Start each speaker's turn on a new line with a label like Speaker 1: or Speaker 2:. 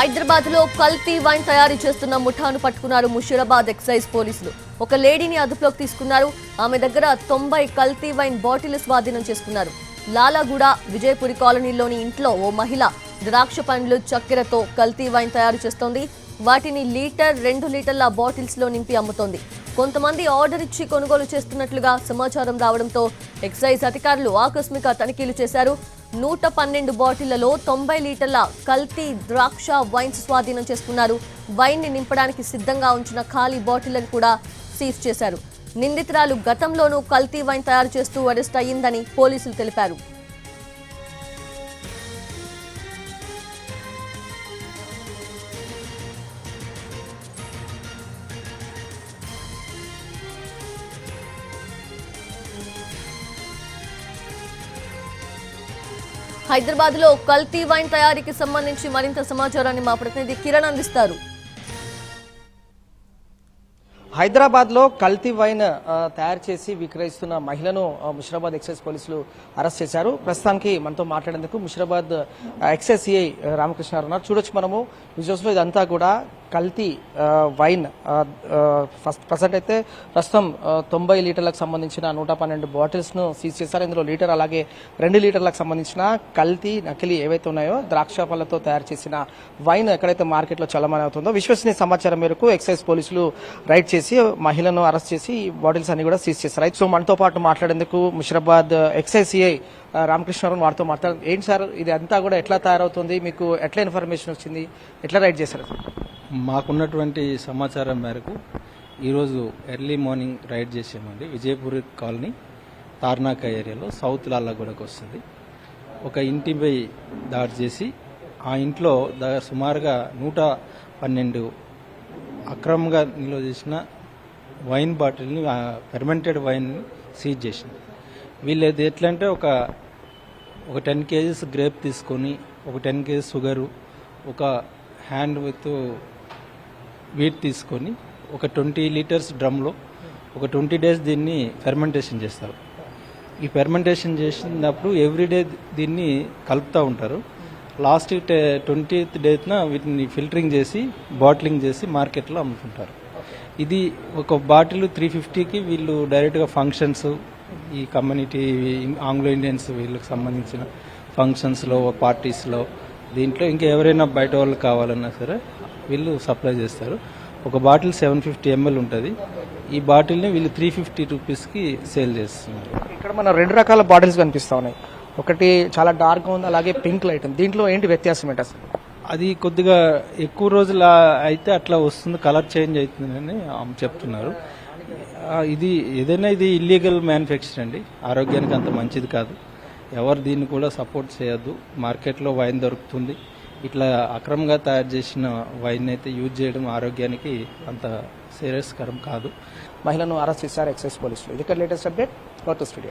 Speaker 1: హైదరాబాద్లో కల్తీ వైన్ తయారీ చేస్తున్న ముఠాను పట్టుకున్నారు ముషీరాబాద్ ఎక్సైజ్ పోలీసులు. ఒక లేడీని అదుపులోకి తీసుకున్నారు. ఆమె దగ్గర తొంభై కల్తీ వైన్ బాటిల్ స్వాధీనం చేసుకున్నారు. లాలాగూడ విజయపురి కాలనీలోని ఇంట్లో ఓ మహిళ ద్రాక్ష పండ్లు చక్కెరతో కల్తీ వైన్ తయారు చేస్తోంది. వాటిని లీటర్ రెండు లీటర్ల బాటిల్స్లో నింపి అమ్ముతోంది. కొంతమంది ఆర్డర్ ఇచ్చి కొనుగోలు చేస్తున్నట్లుగా సమాచారం రావడంతో ఎక్సైజ్ అధికారులు ఆకస్మిక తనిఖీలు చేశారు. నూట పన్నెండు బాటిళ్ళలో తొంభై లీటర్ల కల్తీ ద్రాక్ష వైన్స్ స్వాధీనం చేసుకున్నారు. వైన్ని నింపడానికి సిద్ధంగా ఉంచిన ఖాళీ బాటిళ్ళను కూడా సీజ్ చేశారు. నిందితురాలు గతంలోనూ కల్తీ వైన్ తయారు చేస్తూ అరెస్ట్ అయ్యిందని పోలీసులు తెలిపారు. హైదరాబాద్లో కల్తీ వైన్ తయారీకి సంబంధించి మరింత సమాచారాన్ని మా ప్రతినిధి కిరణ్ అందిస్తారు.
Speaker 2: హైదరాబాద్లో కల్తీ వైన్ తయారు చేసి విక్రయిస్తున్న మహిళను ముషిరాబాద్ ఎక్సైజ్ పోలీసులు అరెస్ట్ చేశారు. ప్రస్తుతానికి మనతో మాట్లాడేందుకు ముషిరాబాద్ ఎక్సైజ్ సిఐ రామకృష్ణ ఉన్నారు. చూడొచ్చు మనము విజువల్స్ ఇదంతా కూడా కల్తీ వైన్ ఫస్ట్ ప్రజెంట్ అయితే ప్రస్తుతం తొంభై లీటర్లకు సంబంధించిన నూట పన్నెండు బాటిల్స్ను సీజ్ చేశారు. ఇందులో లీటర్ అలాగే రెండు లీటర్లకు సంబంధించిన కల్తీ నకిలీ ఏవైతే ఉన్నాయో ద్రాక్ష పళ్ళతో తయారు చేసిన వైన్ ఎక్కడైతే మార్కెట్లో చలమని అవుతుందో విశ్వసనీయ సమాచారం మేరకు ఎక్సైజ్ పోలీసులు రైడ్ చేసి మహిళను అరెస్ట్ చేసి బాటిల్స్ అన్ని కూడా సీజ్ చేశారు. రైట్ సో మనతో పాటు మాట్లాడేందుకు ముషిరాబాద్ ఎక్సైజ్ సిఐ రామకృష్ణారావు వారితో మాట్లాడారు. ఏంటి సార్ ఇది అంతా కూడా ఎట్లా తయారవుతుంది? మీకు ఎట్లా ఇన్ఫర్మేషన్ వచ్చింది? ఎట్లా రైడ్ చేశారు?
Speaker 3: మాకున్నటువంటి సమాచారం మేరకు ఈరోజు ఎర్లీ మార్నింగ్ రైడ్ చేసామండి. విజయపూర్ కాలనీ తార్నాక ఏరియాలో సౌత్ లాల్లాగూడకు వస్తుంది. ఒక ఇంటిపై దాడి చేసి ఆ ఇంట్లో దా సుమారుగా నూట పన్నెండు అక్రమంగా నిల్వ చేసిన వైన్ బాటిల్ని ఫెర్మెంటెడ్ వైన్ని సీజ్ చేసింది. వీళ్ళది ఎట్లా అంటే ఒక ఒక టెన్ కేజీస్ గ్రేప్ తీసుకొని ఒక టెన్ కేజీస్ షుగరు ఒక హ్యాండ్ విత్ వీట్ తీసుకొని ఒక ట్వంటీ లీటర్స్ డ్రమ్లో ఒక ట్వంటీ డేస్ దీన్ని ఫెర్మెంటేషన్ చేస్తారు. ఈ ఫెర్మెంటేషన్ చేసినప్పుడు ఎవ్రీడే దీన్ని కలుపుతూ ఉంటారు. లాస్ట్ ట్వంటీ డేత్న వీటిని ఫిల్టరింగ్ చేసి బాటిలింగ్ చేసి మార్కెట్లో అమ్ముతుంటారు. ఇది ఒక బాటిల్ త్రీ ఫిఫ్టీకి వీళ్ళు డైరెక్ట్గా ఫంక్షన్స్ ఈ కమ్యూనిటీ ఆంగ్లో ఇండియన్స్ వీళ్ళకి సంబంధించిన ఫంక్షన్స్లో పార్టీస్లో దీంట్లో ఇంకా ఎవరైనా బయట వాళ్ళు కావాలన్నా సరే వీళ్ళు సప్లై చేస్తారు. ఒక బాటిల్ సెవెన్ ఫిఫ్టీ ఎంఎల్ ఉంటుంది. ఈ బాటిల్ని వీళ్ళు త్రీ ఫిఫ్టీ రూపీస్కి సేల్ చేస్తున్నారు.
Speaker 2: ఇక్కడ మన రెండు రకాల బాటిల్స్ కనిపిస్తా ఉన్నాయి. ఒకటి చాలా డార్క్ ఉంది అలాగే పింక్ లైట్ ఉంది. దీంట్లో ఏంటి వ్యత్యాసం ఏంటి అసలు?
Speaker 3: అది కొద్దిగా ఎక్కువ రోజులు అయితే అట్లా వస్తుంది కలర్ చేంజ్ అవుతుందని చెప్తున్నారు. ఇది ఏదైనా ఇది ఇల్లీగల్ మ్యానుఫ్యాక్చర్ అండి. ఆరోగ్యానికి అంత మంచిది కాదు. ఎవరు దీన్ని కూడా సపోర్ట్ చేయొద్దు. మార్కెట్లో వైన్ దొరుకుతుంది. ఇట్లా అక్రమంగా తయారు చేసిన వైన్ అయితే యూజ్ చేయడం ఆరోగ్యానికి అంత సీరియస్కరం కాదు.
Speaker 2: మహిళను అరెస్ట్ చేశారు ఎక్సైజ్ పోలీసులు. ఇది లేటెస్ట్ అప్డేట్ స్టూడియో.